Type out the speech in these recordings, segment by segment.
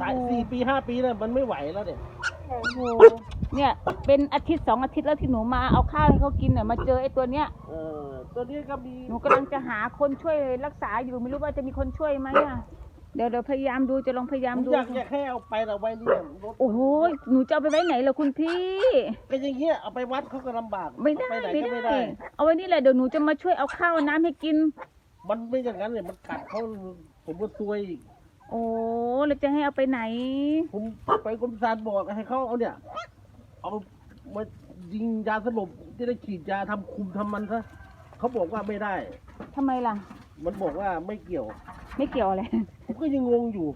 สายสี่ปีห้าปีแล้วมันไม่ไหวแล้วเนี่ยโอ้โหเนี่ย เป็นอาทิตย์สองอาทิตย์แล้วที่หนูมาเอาข้าวให้เขากินเนี่ยมาเจอไอ้ตัวเนี้ยเออตัวนี้ก็มีหนูกำลังจะหาคนช่วยรักษาอยู่ไม่รู้ว่าจะมีคนช่วยไหมอะเดี๋ยวเดี๋ยวพยายามดูจะลองพยายามผมดูอยากอยากให้เอาไปเราไว้เนี่ยรถโอ้โหหนูจะเอาไปไว้ไหนล่ะคุณพี่เป็นอย่างเงี้ยเอาไปวัดเขาก็ลำบากไม่ได้เอาปหนไม่ก็ได้ เอาไว้นี่แหละเดี๋ยวหนูจะมาช่วยเอาข้าวน้ำให้กิน มันไม่อย่างนั้นเลยมันกัดเขาผมก็ซวยอีก โอ้แล้วจะให้เอาไปไหน ผมไปกรมสารบอกให้เขาเอาเนี่ย เอามายิงยาสลบจะได้ฉีดยาทำคุมทำมันซะเขาบอกว่าไม่ได้ ทำไมล่ะ มันบอกว่าไม่เกี่ยว ไม่เกี่ยวอะไรผมก็ยังงงอยู่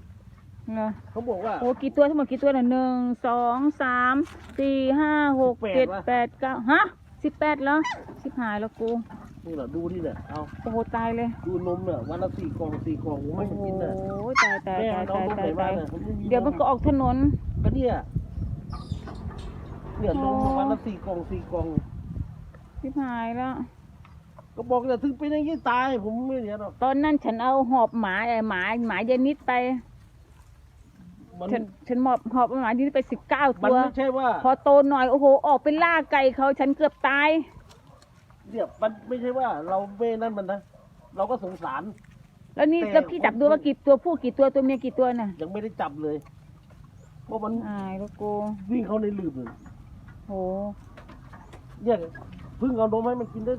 เหรอเขาบอกว่า โอ้กี่ตัวทั้งหมดกี่ตัวน่ะหนึ่งสองสามสี่ห้าหก18เจ็ดวะแปดเก้าฮะสิบแปดเหรอสิบหายแล้วกู นี่แหละดูนี่เนี่ยเอาโอ้โหตายเลย ดูนมเนี่ยวันละสี่กล่องสี่กล่องผมให้โอ้มันโหกินน่ะตายตายแม่ตายเอาตายนมไหนตายมาตายเนี่ยผมไเดี๋ยวมันก็ออกถนน ก็เนี่ยเนี่ยนมอ๋อ วันละสี่กล่องสี่กล่องสิบหายแล้ว ก็บอกเนี่ยถึงเป็นอย่างนี้ตายผมไม่เหลือหรอกตอนนั้นฉันเอาหอบหมาไอ้หมาหมาเยนิดไป มันฉันฉันหอบหอบหมาเยนิดไปสิบเก้ามันตัว ไม่ใช่ว่า พอโตหน่อยโอ้โห ออกไปล่าไก่เขาฉันเกือบตาย เนี่ยมันไม่ใช่ว่าเราไม่นั่นมันนะเราก็สงสาร แล้วนี่แต่แล้วพี่จับดูว่ากี่ตัวผู้กี่ตัวตัวเมียกี่ตัวน่ะยังไม่ได้จับเลยเพราะมันอายแล้วกูวิ่งเข้าในหลืบเลยโห เนี่ยเพิ่งเอานมให้มันกินได้